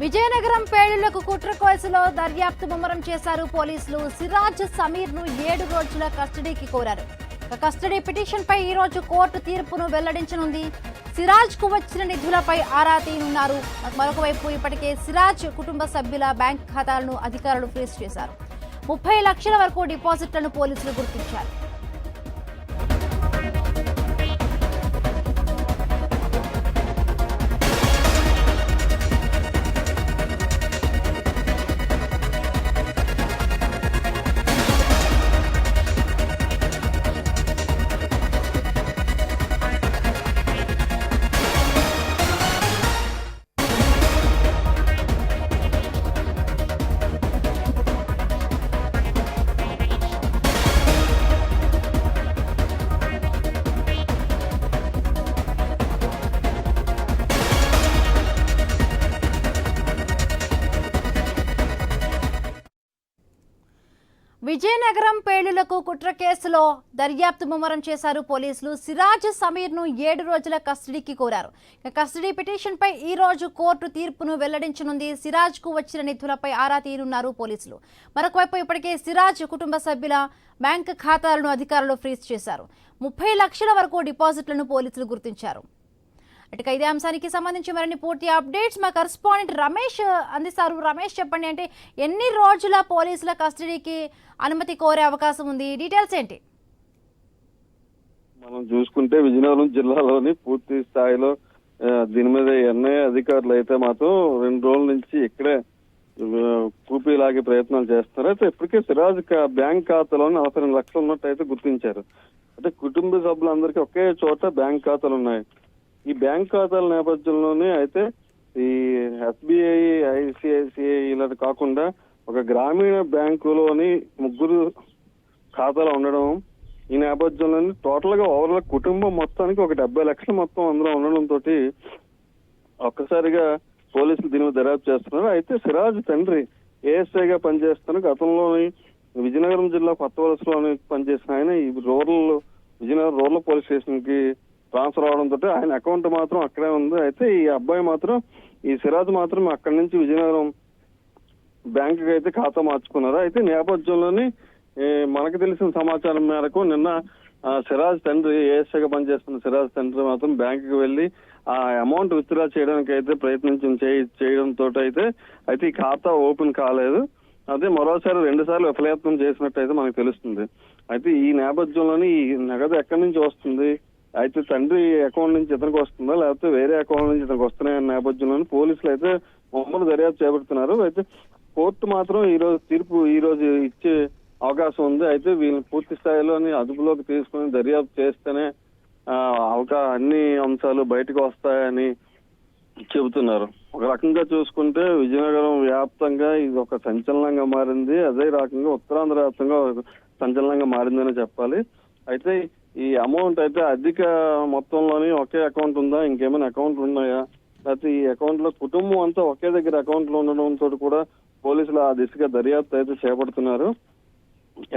విజయనగరం పేలుళ్ళకు కుట్ర కేసులో దర్యాప్తు ముమ్మరం చేశారు పోలీసులు. సిరాజ్ సమీర్ను ఏడు రోజుల కస్టడీకి కోరారు. కస్టడీ పిటిషన్ పై ఈ రోజు కోర్టు తీర్పును వెల్లడించనుంది. సిరాజ్కు వచ్చిన నిధులపై ఆరా తీయనున్నారు. మరొకవైపు ఇప్పటికే సిరాజ్ కుటుంబ సభ్యుల బ్యాంక్ ఖాతాలను అధికారులు ఫ్రీజ్ చేశారు. ముప్పై లక్షల వరకు డిపాజిట్లను పోలీసులు గుర్తించారు. విజయనగరం కుట్ర కేసులో దర్యాప్తు ముమ్మరం చేశారు పోలీసులు. సిరాజ్ సమీర్ను ఏడు రోజుల కస్టడీకి కోరారు. కస్టడీ పిటిషన్ పై ఈ రోజు కోర్టు తీర్పును వెల్లడించనుంది. సిరాజ్కు వచ్చిన నిధులపై ఆరా తీరున్నారు పోలీసులు. మరొకవైపు ఇప్పటికే సిరాజ్ కుటుంబ సభ్యుల బ్యాంక్ ఖాతాలను అధికారులు ఫ్రీజ్ చేశారు. ముప్పై లక్షల వరకు డిపాజిట్లను పోలీసులు గుర్తించారు. ఇటుక ఇదే అంశానికి సంబంధించి మరిన్ని పూర్తి అప్డేట్స్ మా కరస్పాండెంట్ రమేష్ అందిస్తారు. రమేష్ చెప్పండి అంటే ఎన్ని రోజుల పోలీసుల కస్టడీకి అనుమతి కోరే అవకాశం ఉంది? డీటెయిల్స్ ఏంటి? మనం చూసుకుంటే విజయనగరం జిల్లాలోని పూర్తి స్థాయిలో దీని మీద ఎన్ఐఏ అధికారులు అయితే మాత్రం రెండు రోజుల నుంచి ఇక్కడే కూపీలాగే ప్రయత్నాలు చేస్తున్నారు. అయితే ఇప్పటికే సిరాజ్ బ్యాంక్ ఖాతాలో నలభై రెండు లక్షలు ఉన్నట్టు అయితే గుర్తించారు. అంటే కుటుంబ సభ్యులందరికీ ఒకే చోట బ్యాంక్ ఖాతాలు ఉన్నాయి. ఈ బ్యాంక్ ఖాతాల నేపథ్యంలోనే అయితే ఈ ఎస్బీఐ ఐసిఐసిఐ ఇలా కాకుండా ఒక గ్రామీణ బ్యాంకులోని ముగ్గురు ఖాతాలు ఉండడం ఈ నేపథ్యంలోనే టోటల్గా ఓవరాల్ కుటుంబం మొత్తానికి ఒక డెబ్బై లక్షలు మొత్తం అందులో ఉండడం తోటి ఒక్కసారిగా పోలీసులు దీని మీద దర్యాప్తు చేస్తున్నారు. అయితే సిరాజ్ తండ్రి ఏఎస్ఐ గా పనిచేస్తున్న గతంలోని విజయనగరం జిల్లా కొత్త వలసలోని పనిచేసిన ఆయన ఈ రూరల్ విజయనగరం రూరల్ పోలీస్ స్టేషన్కి ట్రాన్స్ఫర్ అవడంతో ఆయన అకౌంట్ మాత్రం అక్కడే ఉంది. అయితే ఈ అబ్బాయి మాత్రం ఈ సిరాజ్ మాత్రం అక్కడి నుంచి విజయనగరం బ్యాంక్ అయితే ఖాతా మార్చుకున్నారు. అయితే నేపథ్యంలోని మనకు తెలిసిన సమాచారం మేరకు నిన్న ఆ, సిరాజ్ తండ్రి ఏఎస్ఐగా పనిచేస్తున్న సిరాజ్ తండ్రి మాత్రం బ్యాంకుకి కి ఆ అమౌంట్ విత్డ్రా చేయడానికి అయితే ప్రయత్నించి చేయడంతో అయితే అయితే ఈ ఖాతా ఓపెన్ కాలేదు. అదే మరోసారి రెండు సార్లు విఫలయత్నం చేసినట్టు అయితే మనకు తెలుస్తుంది. అయితే ఈ నేపథ్యంలోని ఈ నగదు ఎక్కడి నుంచి వస్తుంది? అయితే తండ్రి అకౌంట్ నుంచి ఇతనికి వస్తుందా? లేకపోతే వేరే అకౌంట్ నుంచి ఇతనికి వస్తున్నాయన్న నేపథ్యంలోని పోలీసులు అయితే మమ్మల్ని దర్యాప్తు చేపడుతున్నారు. అయితే కోర్టు మాత్రం ఈ రోజు తీర్పు ఈ రోజు ఇచ్చే అవకాశం ఉంది. అయితే వీళ్ళని పూర్తి స్థాయిలోని అదుపులోకి తీసుకుని దర్యాప్తు చేస్తేనే ఆ, అవకా అన్ని అంశాలు బయటకు వస్తాయని చెబుతున్నారు. ఒక రకంగా చూసుకుంటే విజయనగరం వ్యాప్తంగా ఇది ఒక సంచలనంగా మారింది. అదే రకంగా ఉత్తరాంధ్ర వ్యాప్తంగా సంచలనంగా మారిందని చెప్పాలి. అయితే ఈ అమౌంట్ అయితే అధిక మొత్తంలోని ఒకే అకౌంట్ ఉందా? ఇంకేమైనా అకౌంట్లు ఉన్నాయా? లేకపోతే ఈ అకౌంట్లో కుటుంబం అంతా ఒకే దగ్గర అకౌంట్లో ఉండడంతో కూడా పోలీసులు ఆ దిశగా దర్యాప్తు అయితే చేపడుతున్నారు.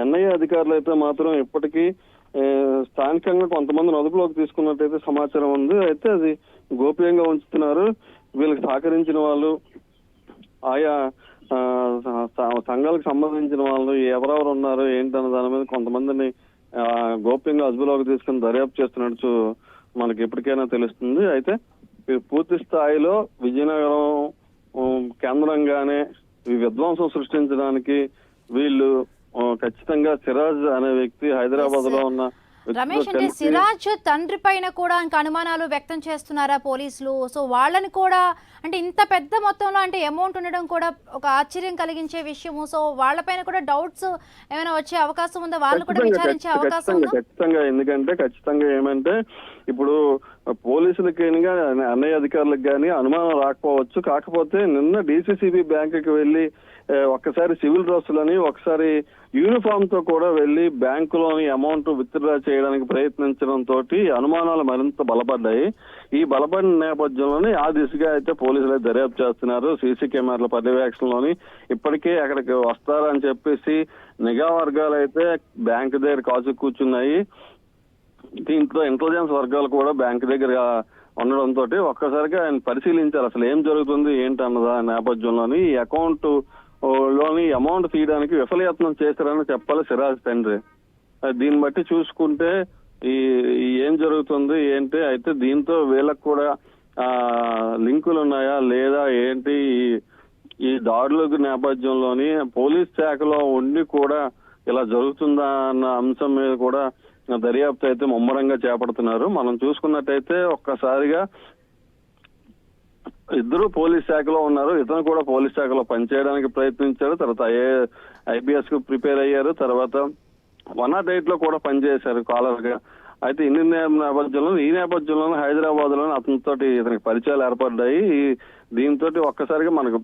ఎన్ఐఏ అధికారులు అయితే మాత్రం ఇప్పటికీ స్థానికంగా కొంతమందిని అదుపులోకి తీసుకున్నట్టయితే సమాచారం ఉంది. అయితే అది గోప్యంగా ఉంచుతున్నారు. వీళ్ళకి సహకరించిన వాళ్ళు ఆయా సంఘాలకు సంబంధించిన వాళ్ళు ఎవరెవరు ఉన్నారు ఏంటన్న దాని మీద కొంతమందిని గోప్యంగా అదుపులోకి తీసుకుని దర్యాప్తు చేస్తున్నట్టు మనకి ఎప్పటికైనా తెలుస్తుంది. అయితే పూర్తి స్థాయిలో విజయనగరం కేంద్రంగానే ఈ విధ్వంసం సృష్టించడానికి వీళ్ళు ఖచ్చితంగా సిరాజ్ అనే వ్యక్తి హైదరాబాద్లో ఉన్న రమేష్ అంటే సిరాజ్ తండ్రి పైన కూడా ఇంకా అనుమానాలు వ్యక్తం చేస్తున్నారా పోలీసులు? సో వాళ్ళని కూడా అంటే ఇంత పెద్ద మొత్తంలో అంటే అమౌంట్ ఉండడం కూడా ఒక ఆశ్చర్యం కలిగించే విషయము. సో వాళ్ళపైన కూడా డౌట్స్ ఏమైనా వచ్చే అవకాశం ఉందా? వాళ్ళు కూడా విచారించే అవకాశం ఉందా? ఖచ్చితంగా. ఎందుకంటే ఖచ్చితంగా ఏమంటే ఇప్పుడు పోలీసులకి అన్నయ్య అధికారులకు కానీ అనుమానం రాకపోవచ్చు. కాకపోతే నిన్న డిసిసిబి బ్యాంకుకి వెళ్ళి ఒక్కసారి సివిల్ డ్రెస్సులని ఒకసారి యూనిఫామ్తో కూడా వెళ్ళి బ్యాంకులోని అమౌంట్ విత్డ్రా చేయడానికి ప్రయత్నించడం తోటి అనుమానాలు మరింత బలపడ్డాయి. ఈ బలపడిన నేపథ్యంలోనే ఆ దిశగా అయితే పోలీసులు అయితే దర్యాప్తు చేస్తున్నారు. సీసీ కెమెరాల పర్యవేక్షణలోని ఇప్పటికే అక్కడికి వస్తారని చెప్పేసి నిఘా వర్గాలు అయితే బ్యాంకు దగ్గర కాచు కూర్చున్నాయి. దీంట్లో ఇంటెలిజెన్స్ వర్గాలు కూడా బ్యాంక్ దగ్గర ఉండడంతో ఒక్కసారిగా ఆయన పరిశీలించారు. అసలు ఏం జరుగుతుంది ఏంటన్నదా నేపథ్యంలోని ఈ అకౌంట్లోని అమౌంట్ తీయడానికి విఫలయత్నం చేశారని చెప్పాలి సిరాజ్ తండ్రి. దీన్ని బట్టి చూసుకుంటే ఈ ఏం జరుగుతుంది ఏంటి అయితే దీంతో వీళ్ళకి కూడా ఆ లింకులు ఉన్నాయా లేదా ఏంటి ఈ- దాడుల నేపథ్యంలోని పోలీస్ శాఖలో ఉండి కూడా ఇలా జరుగుతుందా అన్న అంశం మీద కూడా దర్యాప్తు అయితే ముమ్మరంగా చేపడుతున్నారు. మనం చూసుకున్నట్టయితే ఒక్కసారిగా ఇద్దరు పోలీస్ శాఖలో ఉన్నారు. ఇతను కూడా పోలీస్ శాఖలో పనిచేయడానికి ప్రయత్నించారు. తర్వాత ఐఏ ఐబిఎస్కు ప్రిపేర్ అయ్యారు. తర్వాత వన్ నాట్ ఎయిట్లో కూడా పనిచేశారు కాలర్గా అయితే ఇన్ని నేపథ్యంలో ఈ నేపథ్యంలో హైదరాబాద్లో అతనితోటి ఇతనికి పరిచయాలు ఏర్పడ్డాయి. దీంతో ఒక్కసారిగా మనకు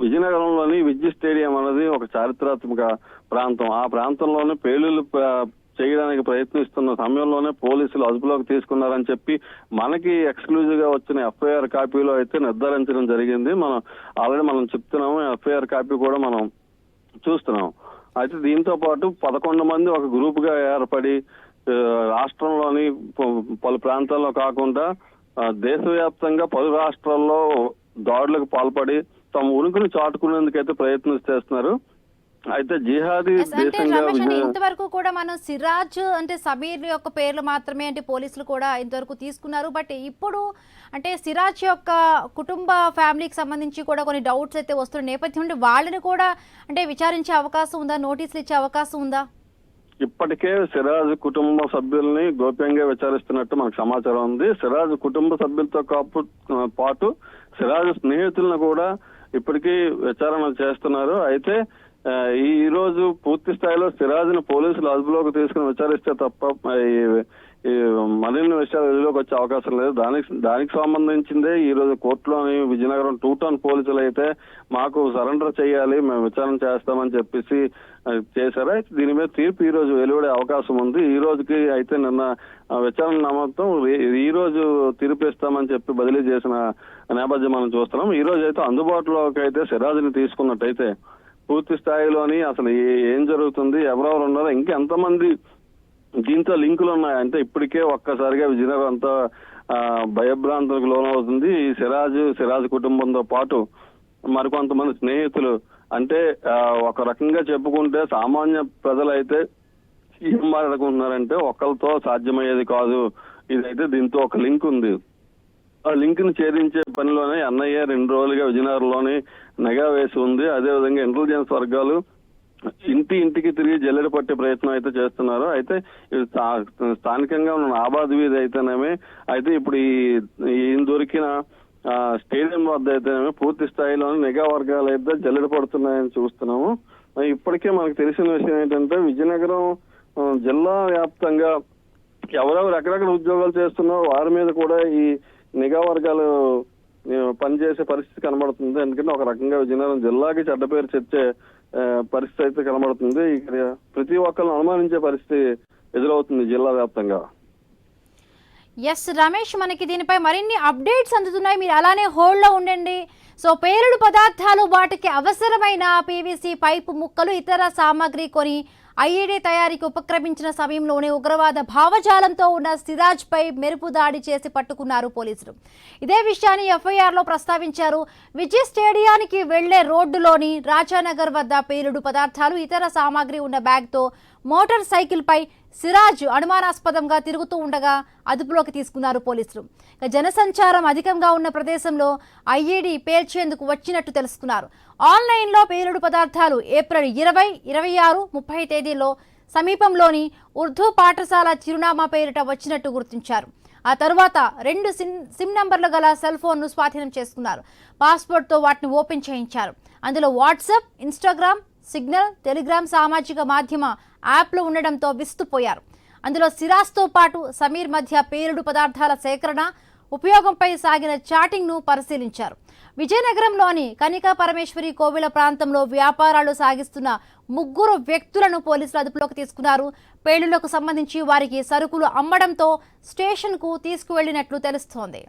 విజయనగరంలోని విద్యుత్ స్టేడియం అనేది ఒక చారిత్రాత్మక ప్రాంతం. ఆ ప్రాంతంలోనే పేలులు చేయడానికి ప్రయత్నిస్తున్న సమయంలోనే పోలీసులు అదుపులోకి తీసుకున్నారని చెప్పి మనకి ఎక్స్క్లూజివ్గా వచ్చిన ఎఫ్ఐఆర్ కాపీలో అయితే నిర్ధారించడం జరిగింది. మనం ఆల్రెడీ మనం చెప్తున్నాము ఎఫ్ఐఆర్ కాపీ కూడా మనం చూస్తున్నాం. అయితే దీంతో పాటు పదకొండు మంది ఒక గ్రూప్గా ఏర్పడి రాష్ట్రంలోని పలు ప్రాంతాల్లో కాకుండా దేశవ్యాప్తంగా పలు రాష్ట్రాల్లో దాడులకు పాల్పడి తమ ఉనికిని చాటుకునేందుకైతే ప్రయత్నం చేస్తున్నారు. అయితే జిహాదీ ఇంతవరకు కూడా మనం సిరాజ్ అంటే సమీర్ యొక్క పేర్లు మాత్రమే అంటే పోలీసులు కూడా ఇంతవరకు తీసుకున్నారు. బట్ ఇప్పుడు అంటే సిరాజ్ యొక్క కుటుంబ ఫ్యామిలీకి సంబంధించి కూడా కొన్ని డౌట్స్ అయితే వస్తున్న నేపథ్యం వాళ్ళని కూడా అంటే విచారించే అవకాశం ఉందా? నోటీసులు ఇచ్చే అవకాశం ఉందా? ఇప్పటికే సిరాజ్ కుటుంబ సభ్యుల్ని గోప్యంగా విచారిస్తున్నట్టు మనకు సమాచారం ఉంది. సిరాజ్ కుటుంబ సభ్యులతో కాపు పాటు సిరాజ్ స్నేహితులను కూడా ఇప్పటికీ విచారణ చేస్తున్నారు. అయితే ఈ రోజు పూర్తి స్థాయిలో సిరాజ్ను పోలీసులు అదుపులోకి తీసుకుని విచారిస్తే తప్ప ఈ- మరిన్ని విషయాలు వెలుగులోకి వచ్చే అవకాశం లేదు. దానికి దానికి సంబంధించిందే ఈ రోజు కోర్టులోని విజయనగరం టూ టౌన్ పోలీసులు అయితే మాకు సరెండర్ చేయాలి మేము విచారణ చేస్తామని చెప్పేసి ఆ, చేశారు. అయితే దీని మీద తీర్పు ఈ రోజు వెలువడే అవకాశం ఉంది. ఈ రోజుకి అయితే నిన్న విచారణ నమ్మకం ఈ రోజు తీర్పు ఇస్తామని చెప్పి బదిలీ చేసిన నేపథ్యం మనం చూస్తున్నాం. ఈ రోజు అయితే అందుబాటులోకి అయితే సిరాజ్ని తీసుకున్నట్టయితే పూర్తి స్థాయిలోని అసలు ఏం జరుగుతుంది ఎవరెవరు ఉన్నారో ఇంకా ఎంతమంది దీంతో లింకులు ఉన్నాయి? అంటే ఇప్పటికే ఒక్కసారిగా విజయనగరం అంతా భయభ్రాంతులకు లోనవుతుంది. ఈ సిరాజ్ సిరాజ్ కుటుంబంతో పాటు మరికొంతమంది స్నేహితులు. అంటే ఒక రకంగా చెప్పుకుంటే సామాన్య ప్రజలైతే ఏం మాట్లాడుకుంటున్నారంటే ఒకరితో సాధ్యమయ్యేది కాదు. ఇదైతే దీంతో ఒక లింక్ ఉంది. లింక్ని ఛేదించే పనిలోనే అన్నయ్య రెండు రోజులుగా విజయనగరంలోని నగా వేసి ఉంది. అదేవిధంగా ఇంటెలిజెన్స్ వర్గాలు ఇంటి ఇంటికి తిరిగి జల్లెడ పట్టే ప్రయత్నం అయితే చేస్తున్నారు. అయితే స్థానికంగా ఉన్న ఆబాద్ వీధి అయితేనేమే అయితే ఇప్పుడు ఈ దొరికిన స్టేడియం వద్ద అయితేనేమో పూర్తి స్థాయిలో నిఘా వర్గాలు అయితే జల్లెడ పడుతున్నాయని చూస్తున్నాము. ఇప్పటికే మనకు తెలిసిన విషయం ఏంటంటే విజయనగరం జిల్లా వ్యాప్తంగా ఎవరెవరు ఎక్కడెక్కడ ఉద్యోగాలు చేస్తున్నారో వారి మీద కూడా ఈ నిఘా వర్గాలు పనిచేసే పరిస్థితి కనబడుతుంది. ఎందుకంటే ఒక రకంగా విజయనగరం జిల్లాకి చెడ్డ పేరు తెచ్చే పరిస్థితి అయితే కనబడుతుంది. ఇక్కడ ప్రతి ఒక్కరిని అనుమానించే పరిస్థితి ఎదురవుతుంది జిల్లా వ్యాప్తంగా. ఎస్ రమేష్ మనకి దీనిపై మరిన్ని అప్డేట్స్ అందుతున్నాయి. మీరు అలానే హోల్డ్లో ఉండండి. సో పేలుడు పదార్థాలు వాటికి అవసరమైన పీవీసీ పైపు ముక్కలు ఇతర సామాగ్రి కొని ఐఏడీ తయారీకి ఉపక్రమించిన సమయంలోనే ఉగ్రవాద భావజాలంతో ఉన్న సిరాజ్ పై మెరుపు దాడి చేసి పట్టుకున్నారు పోలీసులు. ఇదే విషయాన్ని ఎఫ్ఐఆర్లో ప్రస్తావించారు. విజయ్ స్టేడియానికి వెళ్ళే రోడ్డులోని రాజానగర్ వద్ద పేలుడు పదార్థాలు ఇతర సామాగ్రి ఉన్న బ్యాగ్తో మోటార్ సైకిల్పై సిరాజ్ అనుమానాస్పదంగా తిరుగుతూ ఉండగా అదుపులోకి తీసుకున్నారు పోలీసులు. జనసంచారం అధికంగా ఉన్న ప్రదేశంలో ఐఈడీ పేల్చేందుకు వచ్చినట్టు తెలుసుకున్నారు. ఆన్లైన్లో పేలుడు పదార్థాలు ఏప్రిల్ ఇరవై ఇరవై ఆరు ముప్పై తేదీలో సమీపంలోని ఉర్దూ పాఠశాల చిరునామా పేరిట వచ్చినట్టు గుర్తించారు. ఆ తరువాత రెండు సిమ్ సిమ్ నంబర్లు గల సెల్ ఫోన్ను స్వాధీనం చేసుకున్నారు. పాస్పోర్ట్తో వాటిని ఓపెన్ చేయించారు. అందులో వాట్సాప్ ఇన్స్టాగ్రామ్ సిగ్నల్ టెలిగ్రామ్ సామాజిక మాధ్యమ యాప్లు ఉండడంతో విస్తుపోయారు. అందులో సిరాస్తో పాటు సమీర్ మధ్య పేలుడు పదార్థాల సేకరణ ఉపయోగంపై సాగిన చాటింగ్ను పరిశీలించారు. విజయనగరంలోని కనికా పరమేశ్వరి కోవిల ప్రాంతంలో వ్యాపారాలు సాగిస్తున్న ముగ్గురు వ్యక్తులను పోలీసులు అదుపులోకి తీసుకున్నారు. పేలుళ్ళకు సంబంధించి వారికి సరుకులు అమ్మడంతో స్టేషన్కు తీసుకువెళ్ళినట్లు తెలుస్తోంది.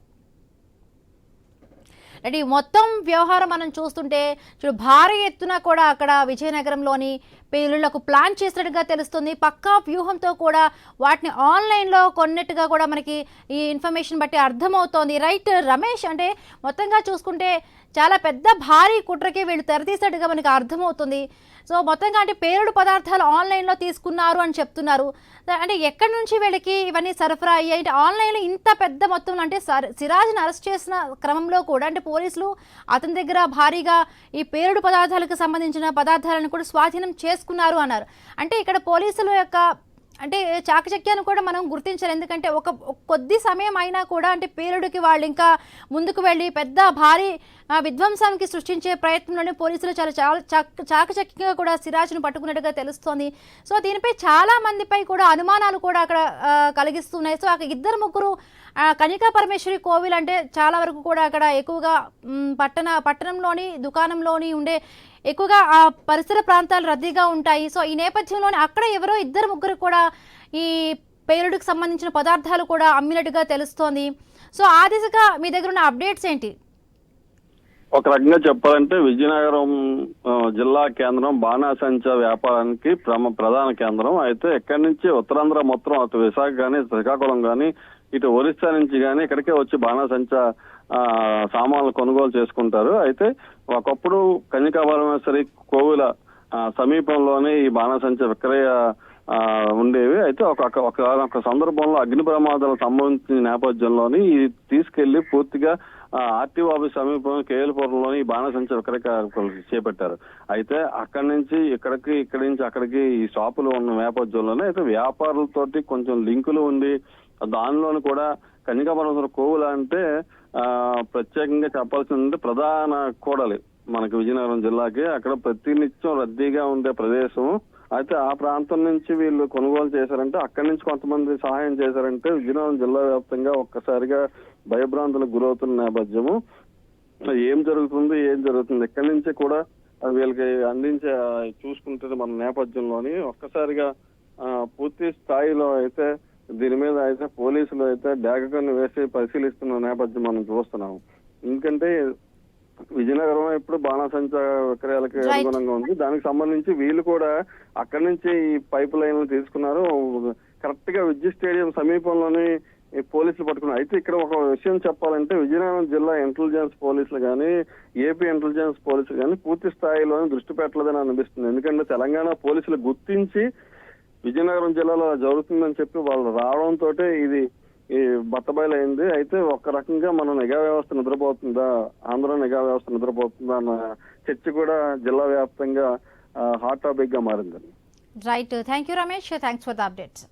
అంటే ఈ మొత్తం వ్యవహారం మనం చూస్తుంటే చూడు భారీ ఎత్తున కూడా అక్కడ విజయనగరంలోని పేలుళ్ళకు ప్లాన్ చేసినట్టుగా తెలుస్తుంది. పక్కా వ్యూహంతో కూడా వాటిని ఆన్లైన్లో కొన్నట్టుగా కూడా మనకి ఈ ఇన్ఫర్మేషన్ బట్టి అర్థమవుతోంది. రైట్ రమేష్ అంటే మొత్తంగా చూసుకుంటే చాలా పెద్ద భారీ కుట్రకి వీళ్ళు తెరతీసినట్టుగా మనకి అర్థమవుతుంది. సో మొత్తంగా అంటే పేరుడు పదార్థాలు ఆన్లైన్లో తీసుకున్నారు అని చెప్తున్నారు. అంటే ఎక్కడి నుంచి వీళ్ళకి ఇవన్నీ సరఫరా అయ్యాయి అంటే ఆన్లైన్లో ఇంత పెద్ద మొత్తంలో అంటే సర్- సిరాజ్ని అరెస్ట్ చేసిన క్రమంలో కూడా అంటే పోలీసులు అతని దగ్గర భారీగా ఈ పేరుడు పదార్థాలకు సంబంధించిన పదార్థాలను కూడా స్వాధీనం చేసుకున్నారు అన్నారు. అంటే ఇక్కడ పోలీసుల యొక్క అంటే చాకచక్యాన్ని కూడా మనం గుర్తించాలి. ఎందుకంటే ఒక కొద్ది సమయం అయినా కూడా అంటే పేలుడికి వాళ్ళు ఇంకా ముందుకు వెళ్ళి పెద్ద భారీ విధ్వంసానికి సృష్టించే ప్రయత్నంలోనే పోలీసులు చాలా చాలా చాకచక్యంగా కూడా సిరాజ్ను పట్టుకున్నట్టుగా తెలుస్తోంది. సో దీనిపై చాలా మందిపై కూడా అనుమానాలు కూడా అక్కడ కలిగిస్తున్నాయి. సో అక్కడ ఇద్దరు ముగ్గురు కనికా పరమేశ్వరి కోవిల్ అంటే చాలా వరకు కూడా అక్కడ ఎక్కువగా పట్టణ పట్టణంలోని దుకాణంలోని ఉండే ఎక్కువగా ఆ పరిసర ప్రాంతాలు రద్దీగా ఉంటాయి. సో ఈ నేపథ్యంలోనే అక్కడ ఎవరో ఇద్దరు ముగ్గురు కూడా ఈ పేలుడుకు సంబంధించిన పదార్థాలు కూడా అమ్మినట్టుగా తెలుస్తోంది. సో ఆ దిశగా మీ దగ్గర ఉన్న అప్డేట్స్ ఏంటి? ఒక రకంగా చెప్పాలంటే విజయనగరం జిల్లా కేంద్రం బాణాసంచా వ్యాపారానికి ప్రమ ప్రధాన కేంద్రం. అయితే ఎక్కడి నుంచి ఉత్తరాంధ్ర మొత్తం అటు విశాఖ కానీ శ్రీకాకుళం కానీ ఇటు ఒరిస్సా నుంచి కానీ ఇక్కడికే వచ్చి బాణాసంచా సామాన్లు కొనుగోలు చేసుకుంటారు. అయితే ఒకప్పుడు కన్యకా పరమేశ్వరి కోవుల సమీపంలోనే ఈ బాణసంచ విక్రయ ఉండేవి. అయితే ఒక ఒక- సందర్భంలో అగ్ని ప్రమాదాలు సంభవించిన నేపథ్యంలోని ఇది తీసుకెళ్ళి పూర్తిగా ఆర్టీఓ ఆఫీస్ సమీపంలో కేఎల్పురంలోని ఈ బాణసంచ విక్రయ కార్యక్రమాలు చేపట్టారు. అయితే అక్కడి నుంచి ఇక్కడికి ఇక్కడి నుంచి అక్కడికి ఈ షాపులు ఉన్న నేపథ్యంలోనే అయితే వ్యాపారులతోటి కొంచెం లింకులు ఉండి దానిలోని కూడా కన్యకాపరమేశ్వర కోవులు అంటే ఆ ప్రత్యేకంగా చెప్పాల్సింది ప్రధాన కూడలి మనకి విజయనగరం జిల్లాకి. అక్కడ ప్రతినిత్యం రద్దీగా ఉండే ప్రదేశం. అయితే ఆ ప్రాంతం నుంచి వీళ్ళు కొనుగోలు చేశారంటే అక్కడి నుంచి కొంతమంది సహాయం చేశారంటే విజయనగరం జిల్లా వ్యాప్తంగా ఒక్కసారిగా భయభ్రాంతులకు గురవుతున్న నేపథ్యము. ఏం జరుగుతుంది ఏం జరుగుతుంది? ఎక్కడి నుంచి కూడా అది వీళ్ళకి అందించే చూసుకుంటుంది చూసుకుంటే మన నేపథ్యంలోని ఒక్కసారిగా ఆ, పూర్తి స్థాయిలో అయితే దీని మీద అయితే పోలీసులు అయితే డాగకన్ను వేసి పరిశీలిస్తున్న నేపథ్యం మనం చూస్తున్నాం ఎందుకంటే విజయనగరం ఎప్పుడు బాణాసంచా విక్రయాలకి. అనుగుణంగా ఉంది. దానికి సంబంధించి వీళ్ళు కూడా అక్కడి నుంచి ఈ పైప్ లైన్లు తీసుకున్నారు. కరెక్ట్గా విద్యుత్ స్టేడియం సమీపంలోని పోలీసులు పట్టుకున్నారు అయితే ఇక్కడ ఒక విషయం చెప్పాలంటే విజయనగరం జిల్లా ఇంటెలిజెన్స్ పోలీసులు కానీ ఏపీ ఇంటెలిజెన్స్ పోలీసులు కానీ పూర్తి స్థాయిలోనే దృష్టి పెట్టలేదని అనిపిస్తుంది. ఎందుకంటే తెలంగాణ పోలీసులు గుర్తించి విజయనగరం జిల్లాలో జరుగుతుందని చెప్పి వాళ్ళు రావడంతో ఇది ఈ బట్టబయలైంది. అయితే ఒక రకంగా మన నిఘా వ్యవస్థ నిద్రపోతుందా? ఆంధ్ర నిఘా వ్యవస్థ నిద్రపోతుందా అన్న చర్చ కూడా జిల్లా వ్యాప్తంగా హాట్ టాపిక్గా మారింది right thank you Ramesh thanks for the updates